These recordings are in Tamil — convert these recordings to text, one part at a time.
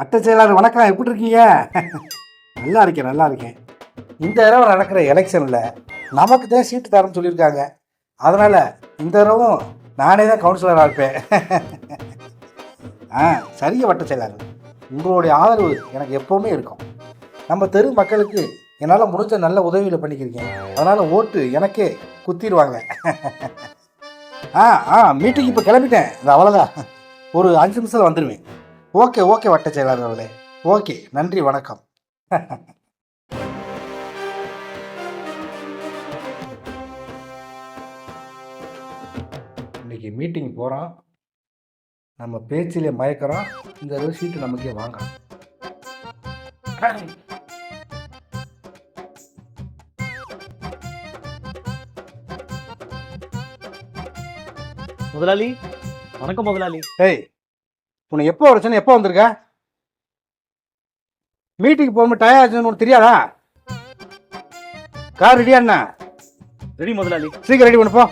அட்டை செயலாளர் வணக்கம். எப்படி இருக்கீங்க நல்லா இருக்கேன் நல்லா இருக்கேன் இந்த தடவை நடக்கிற எலெக்ஷனில் நமக்கு தான் சீட்டு தரேன்னு சொல்லியிருக்காங்க. அதனால் இந்த தடவும் நானே தான் கவுன்சிலராக இருப்பேன். ஆ சரிங்க வட்ட செயலாளர் உங்களுடைய ஆதரவு எனக்கு எப்போவுமே இருக்கும். நம்ம தெரு மக்களுக்கு என்னால் முடிஞ்ச நல்ல உதவியில் பண்ணிக்கிறீங்க. அதனால் ஓட்டு எனக்கே குத்திடுவாங்க. ஆ ஆ மீட்டிங் இப்போ கிளம்பிட்டேன். இது அவ்வளோதான் ஒரு அஞ்சு நிமிஷத்தில் வந்துடுவேன் ஓகே ஓகே வட்ட செயலாளர் அவர்களே. ஓகே நன்றி வணக்கம். இன்னைக்கு மீட்டிங் போகிறோம் நம்ம பேச்சிலே மயக்கிறோம் இந்த தடவை சீட்டு நமக்கே வாங்கலாம் முதலாளி வணக்கம் முதலாளி. ஏய் உன்னை எப்போ வர சொன்ன எப்போ வந்திருக்க? மீட்டிங் போகும்போது டயம் ஆச்சுன்னு உனக்கு தெரியாதா? கார் ரெடியா என்ன? ரெடி முதலாளி. சீக்கிரம் ரெடி பண்ணு போ.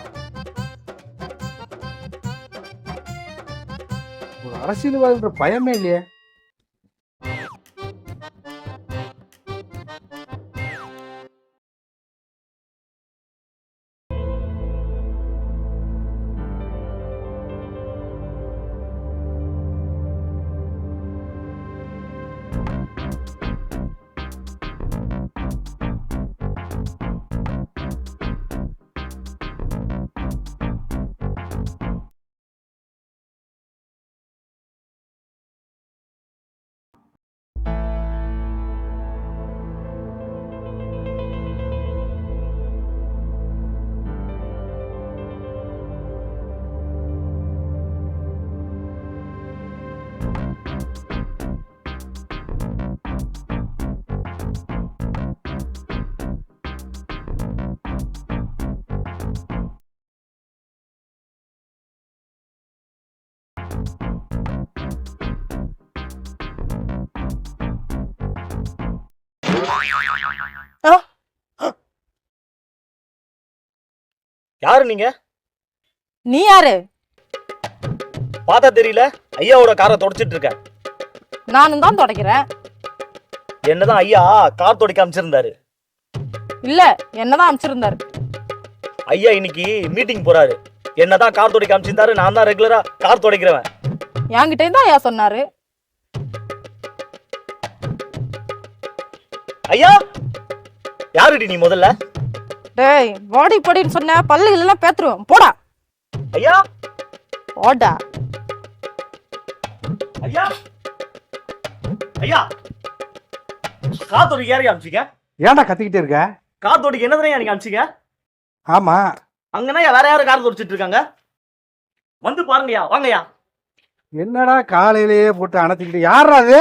ஒரு அரசியல்வாதின்ற பயமே இல்லையே. யாரு நீங்க? நீ யாரு? பார்த்தா தெரியல ஐயாவோட காரை தொடச்சிட்டு இருக்கேன் நானும் தான் தொடக்கிறேன். என்னதான் ஐயா கார் துடைக்க அமைச்சிருந்தாரு இல்ல என்னதான் அமைச்சிருந்தாரு ஐயா இன்னைக்கு மீட்டிங் போறாரு. என்னதான் கார் துடைக்க அமைச்சிருந்தாரு நான் தான் ரெகுலரா கார் துடைக்கிறவன். என்கிட்ட தான் ஐயா சொன்னாரு. ஐயா யாருடி நீ முதல்ல? டேய் வாடி படின்னு சொன்ன பல்லுகள் எல்லாம் பேத்துருவோம். போடா. ஐயா. போடா. ஐயா. ஐயா. கார் துடைக்க யாரையா அமிச்சிங்க ஏன்டா கத்திக்கிட்டே இருக்க? கார் துடைக்க என்ன நீங்க அமிச்சிங்க ஆமா. அங்கன்னா வேற யாரும் கார் துடைச்சிட்டு இருக்காங்க? வந்து பாருங்கய்யா வாங்கய்யா. என்னடா காலையிலேயே போட்டு அணைச்சிக்கிட்டு யாரா அது?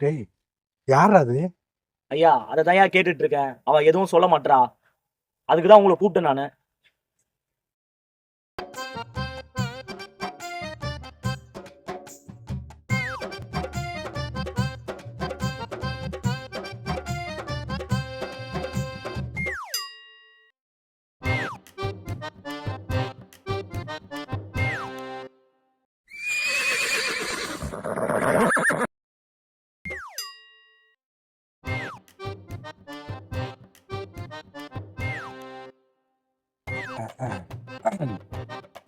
டேய் யார் அது? ஐயா அதை தான் கேட்டுட்டு இருக்கேன். அவ எதுவும் சொல்ல மாட்டா அதுக்கு தான் உங்களை கூப்பிட்டேன் நான்.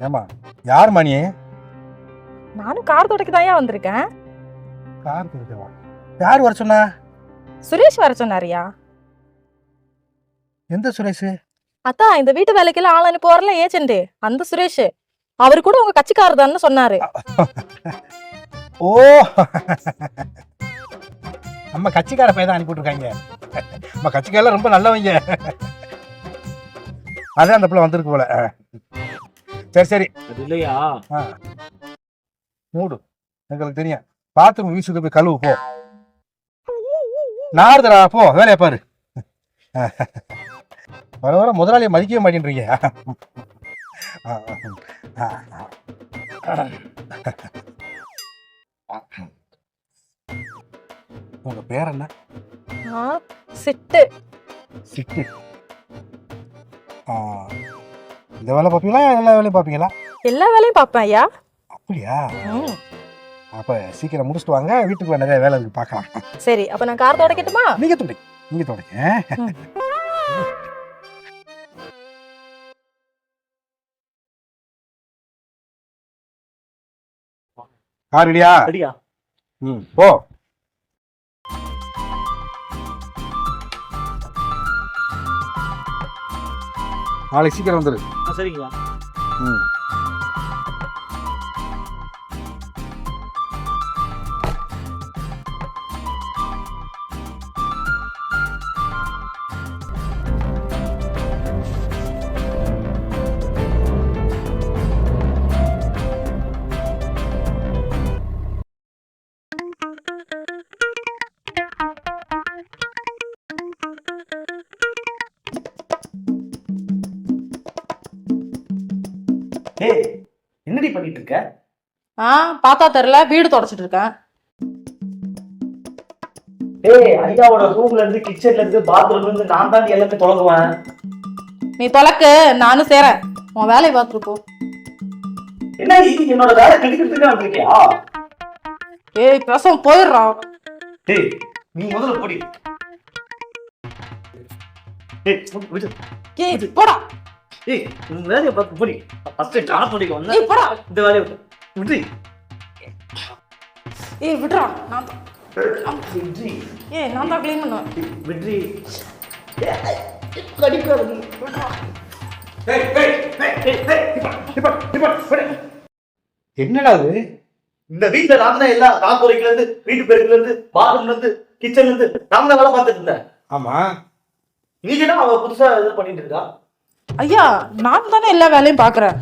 ஏமா யார் மணி நானும் கார் துடைக்க தான் வந்திருக்கேன். கார் கொடுக்கவா யார் வர சொன்னா? சுரேஷ் வர சொன்னாரியா? எந்த சுரேஷ்? அதான் இந்த வீட்டு வேலைக்கெல்லாம் ஆள் அனுப்பி வரல ஏஜென்ட் அந்த சுரேஷ். அவர் கூட உங்க கட்சிக்காரர் சொன்னாரு. ஓ! நம்ம கட்சிக்கார பையன் தான் அனுப்பிவிட்ருக்காங்க நம்ம கட்சிக்காரெல்லாம் ரொம்ப நல்லவங்க. அதான் அந்த பிள்ளை வந்திருக்கு போல. சரி சரி. அது இல்லையா? ஆ. மூடு. எங்களுக்கு தெரியும். பாத்ரூம் வீசுக்கு போய் கழுவு போ. நாரதரா போ. வேலையை பாரு. வர வர முதலாளியை மதிக்கவே மாட்டேன்றீங்க. உங்க பேர் என்ன? சிட்டு. சிட்டு. இந்த வேலை பார்ப்பீங்களா? எல்லா வேலையும் பார்ப்பீங்களா? எல்லா வேலையும் பார்ப்பேன் ஐயா. அப்படியா? ம். அப்போ சீக்கிரம் முடிச்சுட்டு வாங்க. வீட்டுக்குள்ள நிறைய வேலை இருக்கு பார்க்கலாம். சரி அப்ப நான் கார் தொடக்கட்டுமா? நீங்க தொடங்க நீங்க தொடங்க. கார் ரெடியா? சரியா ம் போ. நாளைக்கு சீக்கிரம் வந்துரு. சரிங்களா ம். என்னடி பண்ணிட்டு இருக்க ஆ பார்த்தா தெரியல வீடு தொடச்சிட்டு இருக்கேன். ஏய் ஐயாவோட ரூம்ல இருந்து கிச்சன்ல இருந்து பாத்ரூம்ல இருந்து நான் தான் எல்லாமே தொடங்குவேன் நீ தொலைக்கு நானும் சேரேன். உன் வேலையை பார்த்துட்டு போ. என்ன இது என்னோட வேலை கெடுக்கிறதுக்கு வந்திருக்கியா? ஏய் பேசாம போயிடுறான் ஏய் நீ முதல்ல போடி. ஏய் விடு, விடு ஏய் போடா. ஏய் உன் வேலையை பார்த்து போடி. ஃபர்ஸ்ட் ஏய் போடா. இந்த வேலையை விட்டு விடு. ஏய் விடுறா. நான் விட்ரி ஏய் நான் தான் க்ளீன் பண்ணுவேன். விட்ரி கடிக்கிறது விடுறா. என்னடா அது? இந்த வீட்டுல நான் தான் எல்லாம் துடைக்கல இருந்து வீட்டு பெருக்குல இருந்து பாத்ரூம்ல இருந்து கிச்சன்ல இருந்து நான் தான் வேலை பார்த்துட்டு இருந்தேன். ஆமா. நீ என்ன அவ புதுசா இது பண்ணிட்டு இருக்கா? ஐயா நான் தானே எல்லா வேலையும் பார்க்குறேன்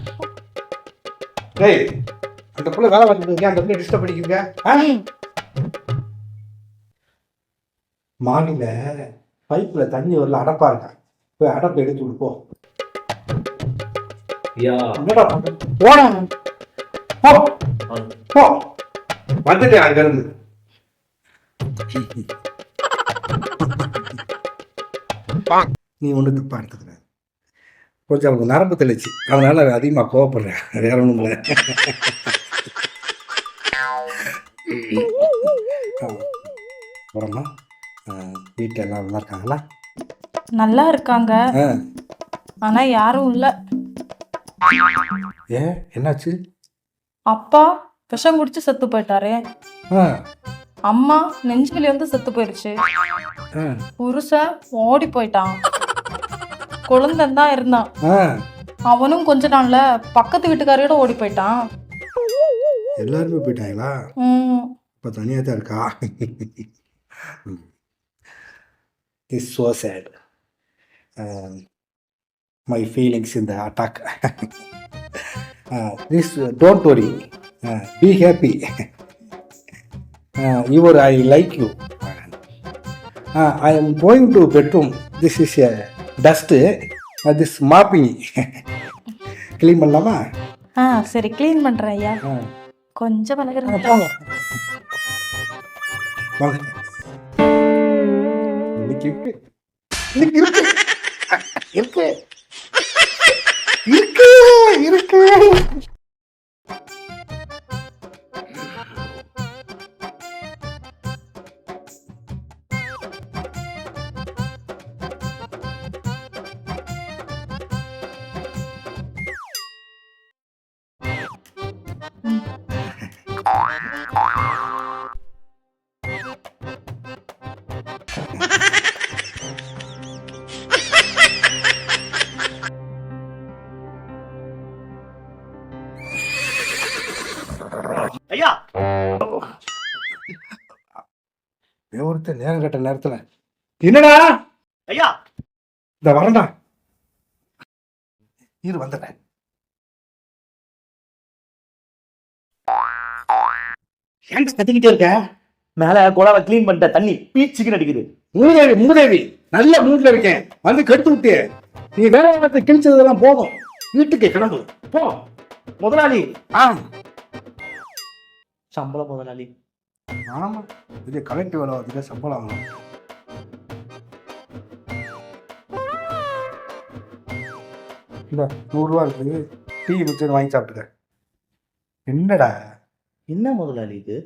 டேய் அந்த புள்ள வேலை பார்த்துட்டு இருக்கேன் அந்த புள்ள டிஸ்டர்ப் பண்ணிக்கிறீங்க ஆ? மாடியில பைப்ல தண்ணி வரல அடப்பா இருக்கா? போய் அடப்பை எடுத்து விடு போ. ஐயா. என்னடா? போடா. போ. போ. வந்துட்டேன் அங்க இருந்து நீ ஒன்று தப்பா எடுத்துக்கிற கொஞ்சம் அவனுக்கு நரம்பு தெளிச்சு. அதனால அதிகமாக கோவப்படுறேன். வேற ஒன்றும் இல்லை. அப்புறமா வீட்டில் எல்லாம் நல்லா இருக்காங்களா? நல்லா இருக்காங்க. ஆ. ஆனா யாரும் இல்ல. ஏன் என்னாச்சு? அப்பா விஷம் குடிச்சு செத்து போயிட்டாரு. அம்மா நெஞ்சு வலி வந்து செத்து போயிடுச்சு ஆ. புருஷன் ஓடி போயிட்டான். குழந்தைன் தான் இருந்தான் அவனும் கொஞ்ச நாள்ல பக்கத்து வீட்டுக்காரையோட ஓடி போயிட்டான். எல்லாருமே போயிட்டாங்களா? இப்போ தனியாக தான் இருக்கா is so sad my feelings இந்த attack this don't worry be happy your I like you I am going to bedroom this is a dust this mopping clean பண்ணலாமா? ஆ சரி க்ளீன் பண்றேன் ஐயா. கொஞ்சம் விலகுறேன் போங்க வாங்க இன்னைக்கு இருக்கு. இன்னைக்கு இருக்கு. இருக்கு. இருக்கு இருக்கு. ஒருத்தர் நேரம் கட்ட நேரத்துல. என்னடா? ஐயா! இந்த வரண்டா. இரு வந்துடுறேன். ஏன்டா கத்திக்கிட்டே இருக்க? மேல குழாவை க்ளீன் பண்ணிட்ட தண்ணி பீச்சுக்கு அடிக்குது. மூதேவி மூதேவி நல்ல மூட்ல இருக்கேன். வந்து கெடுத்து விட்டு. நீ வேலை பார்த்து கிழிச்சதெல்லாம் போதும். வீட்டுக்கு கிளம்பு. போ. முதலாளி ஆ. சம்பளம் முதலாளி. ஆமாம் இது கலெக்டிவ் வேலை அதுக்கு சம்பளம் ஆகணும் இல்லை நூறுரூவா இருக்குது. டீ மிச்சர் வாங்கி சாப்பிட்டுக்க. என்னடா? என்ன முதலாளி இது?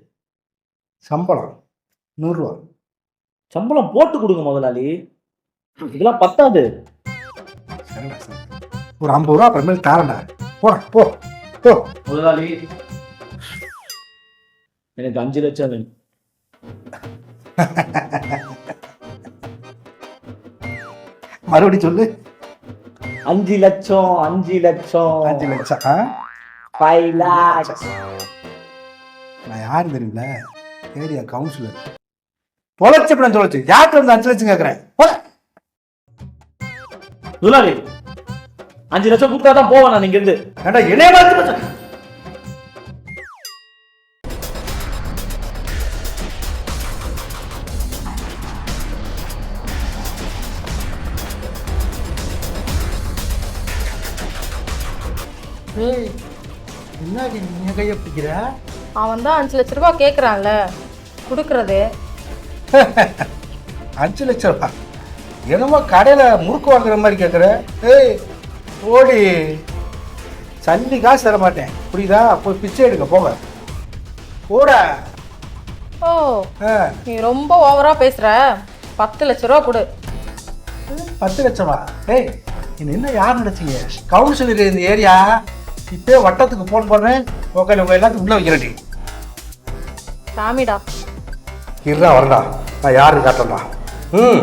சம்பளம். நூறுரூவா. சம்பளம் போட்டு கொடுங்க முதலாளி. இதெல்லாம் பத்தாது. சரிடா சரி. ஒரு ஐம்பது ரூபா அப்புறமேல் தரேன்டா. போடா போ போ. முதலாளி எனக்கு அஞ்சு லட்சம் வேணும். மறுபடியும் சொல்லு. அஞ்சு லட்சம் அஞ்சு லட்சம். அஞ்சு லட்சம் ஃபைவ் லேக்ஸ் நான் யார் தெரியல? ஏரியா கவுன்சிலர் தொலைச்சு நான் தொலைச்சு யார்கிட்ட வந்து அஞ்சு லட்சம் கேட்குறேன் போல. அஞ்சு லட்சம் கொடுத்தா தான் போவேன் நான் இங்க இருந்து ஏண்டா என்னைய பார்த்து பேச- என்னடி நீ கையை பிடிக்கிற அவன் தான் அஞ்சு லட்ச ரூபாய் கேக்குறான்ல. கொடுக்கறது. அஞ்சு லட்சம் ரூபா? என்னமோ கடையில் முறுக்கு வாங்குற மாதிரி கேட்குற ஏய் ஓடி சல்லி காசு தர மாட்டேன். புரியுதா? போய் பிச்சை எடுக்க போங்க. போட. ஓ நீ ரொம்ப ஓவரா பேசுற. பத்து லட்ச ரூபா கொடு. பத்து லட்சமா? ஏய் என்ன யார் நினைச்சீங்க? கவுன்சிலர் இந்த ஏரியா? இப்போ வட்டத்துக்கு ஃபோன் பண்ணேன். ஓகே உங்க எல்லாத்துக்கும் உள்ள வைக்கிறேன்டி. சாமிடா. இருடா வரடா நான் யாருன்னு காட்டண்டா ம்.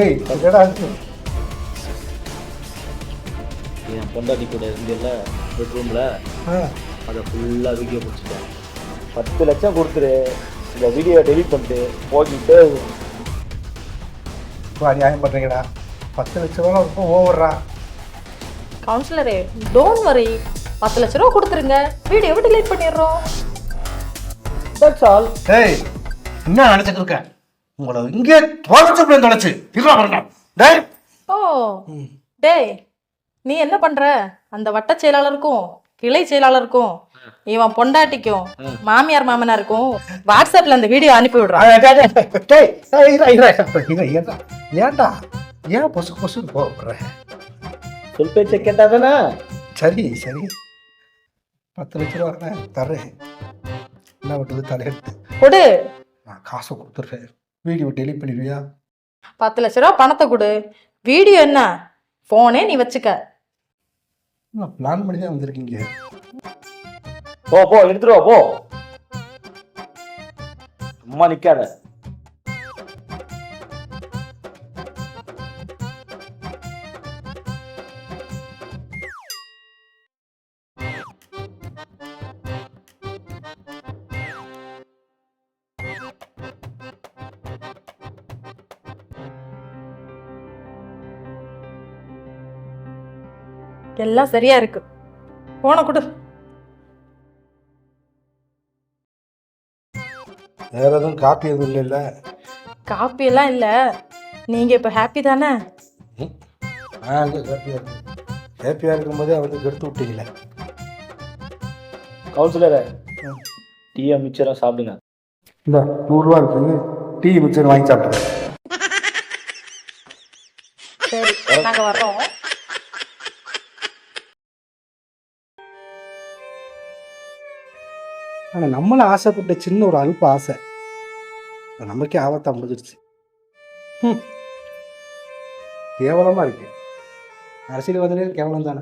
ஏய் என்னடா இது? என் பொண்டாட்டி கூட இருந்தில்ல பெட்ரூம்ல அதை ஃபுல்லா வீடியோ பிடிச்சிட்டேன். பத்து லட்சம் கொடுத்துரு. இந்த வீடியோ டெலிட் பண்ணிட்டு போக்கிட்டு ரொம்ப அநியாயம் பண்றீங்கடா. பத்து லட்ச ரூபா ரொம்ப ஓவர்றா கவுன்சிலரே டோன்ட் வரி பத்து லட்ச ரூபா கொடுத்துருங்க. வீடியோவை delete பண்ணிடுறோம். தட்ஸ் ஆல் ஏய் என்ன நினைச்சிட்டு இருக்க? உங்களை இங்கே தொலைச்சு போய் தொலைச்சு. இருடா வரடா டேய். ஓ டேய் நீ என்ன பண்ற? அந்த வட்ட செயலாளருக்கும் கிளை செயலாளருக்கும் இவன் பொண்டாட்டிக்கும் மாமியார் மாமனாருக்கும் வாட்ஸ்அப்ல அந்த வீடியோ அனுப்பி விடுறான். ஏன்டா ஏன் பொசு பொசுன்னு போகிற சொல் பேச்சை கேட்டாதானே? சரி சரி. பத்து லட்ச ரூபா தானே தர்றேன். என்ன பண்ணுறது தலையெடுத்து. கொடு. நான் காசை கொடுத்துட்றேன். வீடியோ டெலிட் பண்ணிடுவியா? பத்து லட்ச ரூபா பணத்தை கொடு. வீடியோ என்ன? போனே நீ வச்சுக்க. நான் பிளான் பண்ணி தான் வந்திருக்கீங்க? போ போ எடுத்துருவா போ. சும்மா நிக்காத. எல்லாம் சரியா இருக்கு. போன கொடு. வேற எதுவும் காப்பி எதுவும் இல்லைல்ல காப்பி எல்லாம் இல்ல. நீங்க இப்ப ஹாப்பி தானே? அங்கே ஹாப்பியாக இருக்கு ஹாப்பியாக இருக்கும்போதே வந்து கெடுத்து விட்டீங்களே. கவுன்சிலரை டீயை மிச்சரம் சாப்பிடுங்க. இந்த நூறுரூவா இருக்குது டீ மிச்சர் வாங்கி சாப்பிட்டுருக்கேன் சரி நாங்க வர்றோம். ஆனால் நம்மளும் ஆசைப்பட்ட சின்ன ஒரு அல்ப ஆசை. நமக்கே ஆபத்தாக முடிஞ்சிருச்சு. ம் கேவலமாக இருக்கு. அரசியல்வாதிகளே கேவலம் தானே